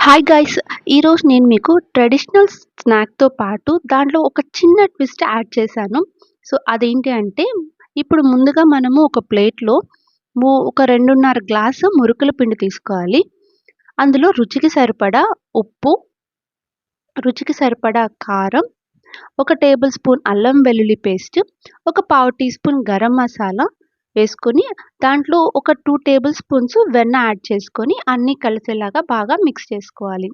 Hi guys ఈరోజు నేను మీకు ట్రెడిషనల్ స్నాక్‌తో పాటు దాంట్లో ఒక చిన్న ట్విస్ట్ యాడ్ చేశాను. సో, అదేంటి అంటే ఇప్పుడు ముందుగా మనము ఒక ప్లేట్‌లో ము ఒక 2:30 గ్లాసు మురుకుల పిండి తీసుకోవాలి. అందులో రుచికి సరిపడా ఉప్పు, రుచికి సరిపడా కారం, ఒక టేబుల్ స్పూన్ అల్లం వెల్లుల్లి పేస్ట్, ఒక పావు టీ స్పూన్ గరం మసాలా వేసుకొని దాంట్లో ఒక టూ టేబుల్ స్పూన్స్ వెన్న యాడ్ చేసుకొని అన్నీ కలిసేలాగా బాగా మిక్స్ చేసుకోవాలి.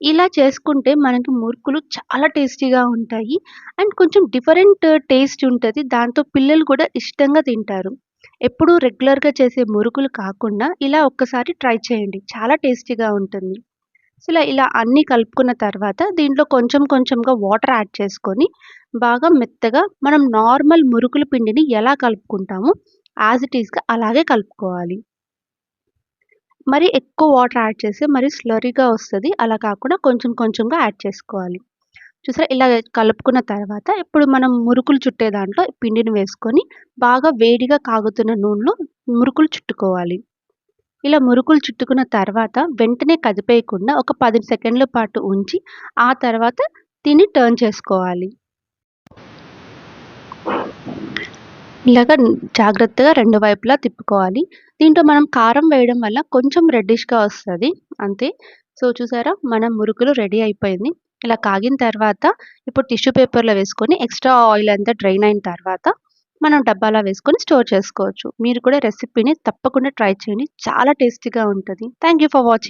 ఇలా చేసుకుంటే మనకి మురుకులు చాలా టేస్టీగా ఉంటాయి. అండ్ కొంచెం డిఫరెంట్ టేస్ట్ ఉంటది. దాంతో పిల్లలు కూడా ఇష్టంగా తింటారు. ఎప్పుడూ రెగ్యులర్‌గా చేసే మురుకులు కాకుండా ఇలా ఒక్కసారి ట్రై చేయండి. చాలా టేస్టీగా ఉంటుంది. సో, ఇలా అన్నీ కలుపుకున్న తర్వాత దీంట్లో కొంచెం కొంచెంగా వాటర్ యాడ్ చేసుకొని బాగా మెత్తగా మనం నార్మల్ మురుకుల పిండిని ఎలా కలుపుకుంటామో యాజ్ ఇట్ ఈస్‌గా అలాగే కలుపుకోవాలి. మరి ఎక్కువ వాటర్ యాడ్ చేస్తే మరి స్లరీగా వస్తుంది అలా కాకుండా కొంచెం కొంచెంగా యాడ్ చేసుకోవాలి. చూసారా ఇలా కలుపుకున్న తర్వాత ఇప్పుడు మనం మురుకులు చుట్టే దాంట్లో పిండిని వేసుకొని బాగా వేడిగా కాగుతున్న నూనెలో మురుకులు చుట్టుకోవాలి. ఇలా మురుకులు చుట్టుకున్న తర్వాత వెంటనే కదిపేయకుండా ఒక పది సెకండ్ల పాటు ఉంచి ఆ తర్వాత తిని టర్న్ చేసుకోవాలి. ఇలాగ జాగ్రత్తగా రెండు వైపులా తిప్పుకోవాలి. దీంట్లో మనం కారం వేయడం వల్ల కొంచెం రెడ్డిష్‌గా వస్తుంది అంతే. సో, చూసారా మన మురుకులు రెడీ అయిపోయింది. ఇలా కాగిన తర్వాత ఇప్పుడు టిష్యూ పేపర్‌లో వేసుకొని ఎక్స్ట్రా ఆయిల్ అంతా డ్రైన్ అయిన తర్వాత మనం డబ్బాలో వేసుకొని స్టోర్ చేసుకోవచ్చు. మీరు కూడా రెసిపీని తప్పకుండా ట్రై చేయండి. చాలా టేస్టీగా ఉంటుంది థ్యాంక్ యూ ఫర్ వాచింగ్.